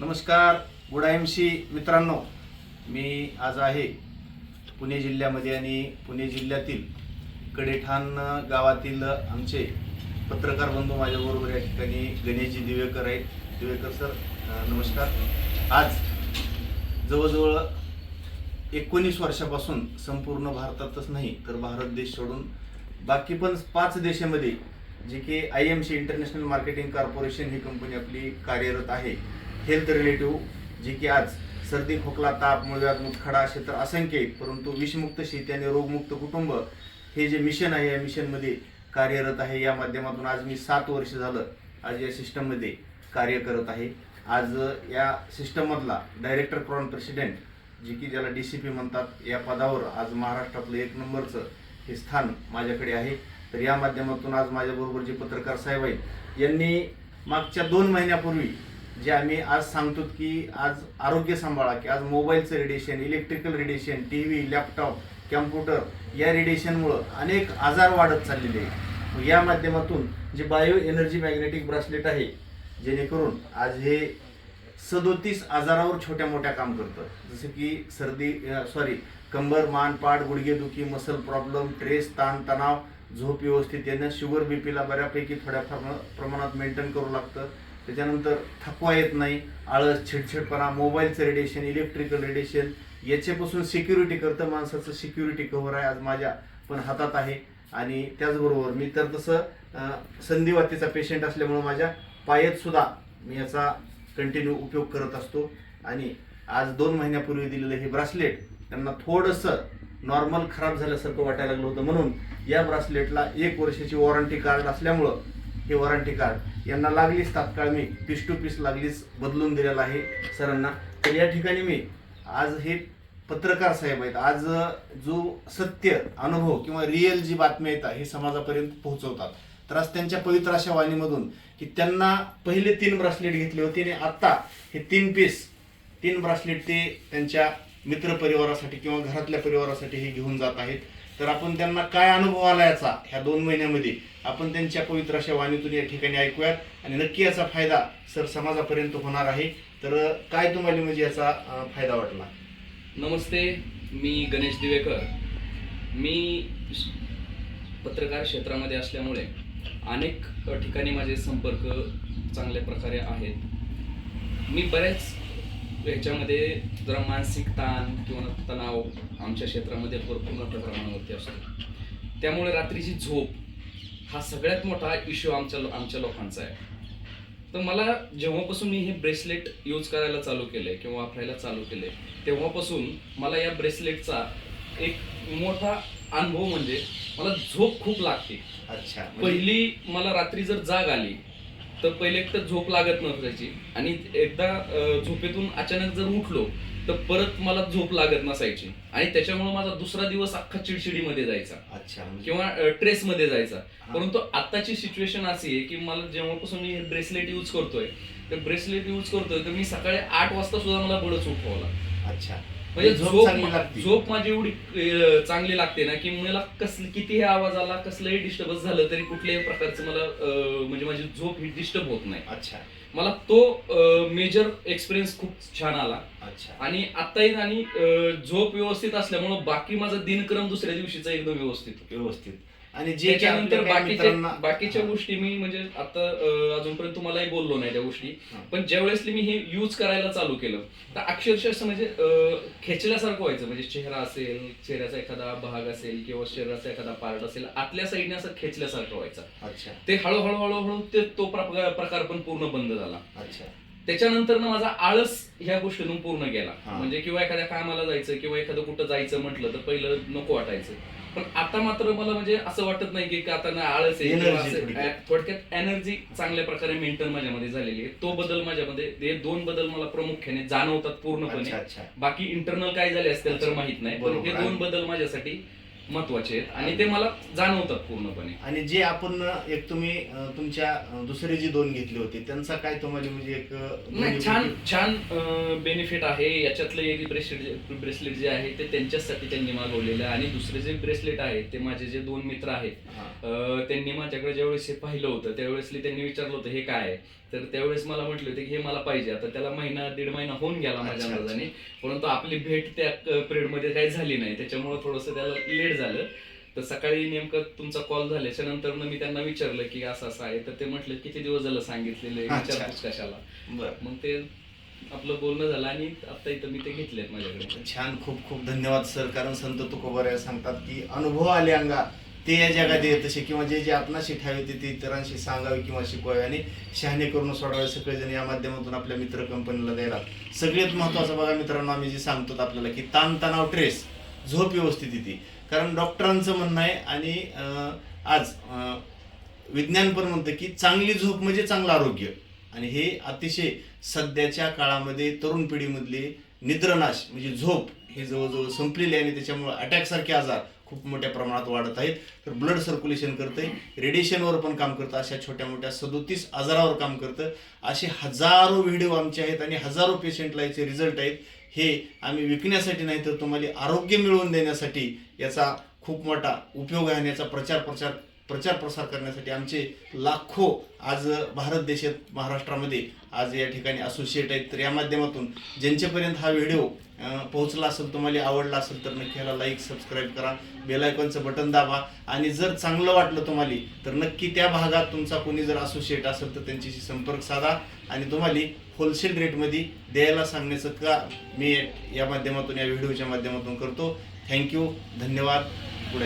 नमस्कार गुडाएमशी मित्रांनो. मी आज आहे पुणे जिल्ह्यामध्ये आणि पुणे जिल्ह्यातील कडेठाण गावातील आमचे पत्रकार बंधू माझ्याबरोबर या ठिकाणी गणेशजी दिवेकर आहेत. दिवेकर सर नमस्कार. आज जवळजवळ एकोणीस वर्षापासून संपूर्ण भारतातच नाही तर भारत देश सोडून बाकी पण पाच देशामध्ये जे की I M C international marketing corporation he company आपली कार्यरत आहे. हेल्थ रिलेटिव्ह जे की आज सर्दी खोकला ताप मुळव्यात मुतखडा असे तर असंख्य परंतु विषमुक्त शेती आणि रोगमुक्त कुटुंब हे जे मिशन आहे या मिशनमध्ये कार्यरत आहे. या माध्यमातून आज मी सात वर्ष झालं आज या सिस्टममध्ये कार्य करत आहे. आज या सिस्टममधला डायरेक्टर क्रॉन प्रेसिडेंट जे की ज्याला डी सी पी म्हणतात या पदावर आज महाराष्ट्रातलं एक नंबरचं हे स्थान माझ्याकडे आहे. तर या माध्यमातून आज माझ्याबरोबर जे पत्रकार साहेब आहेत यांनी मागच्या दोन महिन्यापूर्वी जे आम्ही आज सांगतो की आज आरोग्य सांभाळा की आज मोबाईलचं radiation electrical radiation T V laptop computer या रेडिएशनमुळं अनेक आजार वाढत चाललेले आहेत. या माध्यमातून जे बायो एनर्जी मॅग्नेटिक ब्रासलेट आहे जेणेकरून आज हे सदोतीस आजारावर छोट्या मोठ्या काम करतं. जसं की सर्दी सॉरी कंबर मान पाठ गुडघेदुखी मसल प्रॉब्लेम ट्रेस ताण तणाव झोप व्यवस्थित येणं शुगर बीपीला बऱ्यापैकी थोड्याफार प्रमाणात मेंटेन करू लागतं. त्याच्यानंतर थकवा येत नाही आळस छिडछिडपणा मोबाईलचं रेडिएशन इलेक्ट्रिकल रेडिएशन याच्यापासून सिक्युरिटी करतं माणसाचं सिक्युरिटी कव्हर आहे आज माझ्या पण हातात आहे. आणि त्याचबरोबर मी तर तसं संधिवातीचा पेशंट असल्यामुळं माझ्या पायात सुद्धा मी याचा कंटिन्यू उपयोग करत असतो. आणि आज दोन महिन्यापूर्वी दिलेलं हे ब्रासलेट त्यांना थोडंसं नॉर्मल खराब झाल्यासारखं वाटायला लागलं होतं. म्हणून या ब्रासलेटला एक वर्षाची वॉरंटी कार्ड असल्यामुळं हे वॉरंटी कार्ड यांना लागलीच तात्काळ मी. पीस टू पीस लागलीच बदलून दिलेलं आहे सरांना. तर या ठिकाणी मी आज हे पत्रकार साहेब आहेत. आज जो सत्य अनुभव किंवा रिअल जी बातम्या येतात हे समाजापर्यंत पोहोचवतात. तर आज त्यांच्या पवित्र अशा वाणीमधून की त्यांना पहिले तीन ब्रासलेट घेतले होते आणि आत्ता हे तीन पीस तीन ब्रासलेट ते त्यांच्या मित्र परिवारासाठी किंवा घरातल्या परिवारासाठी हे घेऊन जात आहेत. तर आपण त्यांना काय अनुभव आला याचा ह्या दोन महिन्यामध्ये? आपण त्यांच्या पवित्र अशा वाणीतून या ठिकाणी ऐकूयात. आणि नक्की याचा फायदा सर समाजापर्यंत होणार आहे. तर काय तुम्हाला म्हणजे याचा फायदा वाटला? नमस्ते मी गणेश दिवेकर. मी पत्रकार क्षेत्रामध्ये असल्यामुळे अनेक ठिकाणी माझे संपर्क चांगल्या प्रकारे आहेत. मी बऱ्याच ह्याच्यामध्ये जरा मानसिक ताण किंवा तणाव आमच्या क्षेत्रामध्ये भरपूर मोठ्या प्रमाणावरती असतो. त्यामुळे रात्रीची झोप हा सगळ्यात मोठा इश्यू आमच्या आमच्या लोकांचा आहे. तर मला जेव्हापासून मी हे ब्रेसलेट यूज करायला चालू केलंय किंवा वापरायला चालू केलंय तेव्हापासून मला या ब्रेसलेटचा एक मोठा अनुभव म्हणजे मला झोप खूप लागते. अच्छा. म्हणजे- पहिली मला रात्री जर जाग आली तर पहिले एक तर झोप लागत नसायची. आणि एकदा झोपेतून अचानक जर उठलो तर परत मला झोप लागत नसायची. आणि त्याच्यामुळे माझा दुसरा दिवस अख्खा चिडचिडीमध्ये जायचा. अच्छा म्हणजे- किंवा ट्रेस मध्ये जायचा. परंतु आताची सिच्युएशन अशी आहे की मला जेव्हापासून मी ब्रेसलेट यूज करतोय तर ब्रेसलेट यूज करतोय तर मी सकाळी आठ वाजता सुद्धा मला बळच उठवावं अच्छा. म्हणजे झोप झोप चांगली लागते. झोप माझी एवढी अं, चांगली लागते ना की मला कसली कितीही आवाज आला कसलंही डिस्टर्बन्स झालं तरी कुठल्याही प्रकारचं मला अं, म्हणजे माझी झोप ही डिस्टर्ब होत नाही. अच्छा. मला तो मेजर एक्सपिरियन्स खूप छान आला. अच्छा. आणि आताही आणि अं, झोप व्यवस्थित असल्यामुळं बाकी माझा दिनक्रम दुसऱ्या दिवशीचा एकदम व्यवस्थित. व्यवस्थित. आणि जे त्याच्यानंतर बाकीच्या बाकीच्या. गोष्टी मी म्हणजे आता अजूनपर्यंत तुम्हालाही बोललो नाही त्या गोष्टी. पण ज्या वेळेस मी हे यूज करायला चालू केलं तर अक्षरशः असं म्हणजे खेचल्यासारखं व्हायचं. म्हणजे चेहरा असेल चेहऱ्याचा एखादा भाग असेल किंवा शरीराचा एखादा पार्ट असेल आतल्या साईडने असं खेचल्यासारखं व्हायचं. अच्छा. ते हळूहळू हळूहळू ते तो प्रकार पण पूर्ण बंद झाला. अच्छा. त्याच्यानंतर ना माझा आळस ह्या गोष्टीतून पूर्ण गेला. म्हणजे किंवा एखाद्या कामाला जायचं किंवा एखादं कुठं जायचं म्हटलं तर पहिलं नको वाटायचं. पण आता मात्र मला म्हणजे असं वाटत नाही की आता ना आळस आहे किंवा Energy असं- थोडक्यात. अ, थोडक्यात एनर्जी चांगल्या प्रकारे मेंटेन माझ्यामध्ये झालेली आहे तो बदल माझ्यामध्ये हे दोन बदल मला प्रामुख्याने जाणवतात पूर्णपणे अच्छा बाकी इंटरनल काय झाले असतील तर अच्छा. माहीत नाही पण बरोबर हे आहे. दोन बदल माझ्यासाठी महत्त्वाचे आहेत. आणि ते मला जाणवतात पूर्णपणे. आणि जे आपण एक तुम्ही अं, तुमच्या अं, दुसरे जे दोन घेतले होते त्यांचा काय तुम्हाला म्हणजे एक अं, नाही दोन्ही छान पैकी- छान बेनिफिट आहे. याच्यातलं एक ब्रेसलेट ब्रेसलेट जे आहे ते त्यांच्यासाठी त्यांनी मागवलेलं आहे. आणि दुसरे जे ब्रेसलेट आहे ते माझे जे दोन मित्र आहेत हा. अं, त्यांनी माझ्याकडे ज्यावेळेस हे पाहिलं होतं त्यावेळेस त्यांनी विचारलं होतं हे काय आहे? तर त्यावेळेस मला म्हटले होते की हे मला पाहिजे. आता त्याला महिना दीड महिना होऊन गेला माझ्या अंदाजाने. परंतु आपली भेट त्या पिरियडमध्ये काही झाली नाही. त्याच्यामुळे थोडंसं त्याला लेट झालं. तर सकाळी नेमकं तुमचा कॉल झाल्याच्यानंतर मी त्यांना विचारलं की असं असं आहे. तर ते म्हटले किती दिवस झालं सांगितलेलं. विचारपूस कशाला? बरं. मग ते आपलं बोलणं झालं आणि आता इथं मी ते घेतलेत माझ्याकडे. छान. खूप खूप धन्यवाद सर. कारण संत तुकोबाऱ्या सांगतात की अनुभव आले अंगा ते या जगात येत असे किंवा जे जे आपणाशी ठावे ते ते इतरांशी सांगावे किंवा शिकवावे आणि शहाणे करून सोडावे. सगळेजण या माध्यमातून आपल्या मित्र कंपनीला द्यायला सगळ्यात महत्वाचं बघा मित्रांनो आम्ही जे सांगतो आपल्याला की ताणतणाव ट्रेस झोप व्यवस्थित येते. कारण डॉक्टरांचं म्हणणं आहे आणि आज विज्ञान पण म्हणतं की चांगली झोप म्हणजे चांगलं आरोग्य. आणि हे अतिशय सध्याच्या काळामध्ये तरुण पिढीमधले निद्रनाश म्हणजे झोप हे जवळजवळ संपलेले आहे आणि त्याच्यामुळे अटॅकसारखे आजार खूप मोठ्या प्रमाणात वाढत आहेत. तर ब्लड सर्क्युलेशन करते रेडिएशनवर पण काम करतं. अशा छोट्या मोठ्या सदोतीस आजारावर काम करतं. असे हजारो व्हिडिओ आमचे आहेत आणि हजारो पेशंटला याचे रिझल्ट आहेत. हे आम्ही विकण्यासाठी नाही तर तुम्हाला आरोग्य मिळवून देण्यासाठी याचा खूप मोठा उपयोग आहे आणि याचा प्रचार प्रचार प्रचार प्रसार करण्यासाठी आमचे लाखो आज भारत देशात महाराष्ट्रामध्ये आज या ठिकाणी असोसिएट आहेत. तर या माध्यमातून ज्यांच्यापर्यंत हा व्हिडिओ पोहोचला असेल तुम्हाला आवडला असेल तर नक्की ह्याला लाईक सबस्क्राईब करा. बेल आयकॉनचं बटन दाबा. आणि जर चांगलं वाटलं तुम्हाला तर नक्की त्या भागात तुमचा कोणी जर असोसिएट असेल तर त्यांच्याशी संपर्क साधा. आणि तुम्हाला होलसेल रेटमध्ये द्यायला सांगण्याचं का मी या माध्यमातून या व्हिडिओच्या माध्यमातून करतो. थँक्यू धन्यवाद. गुड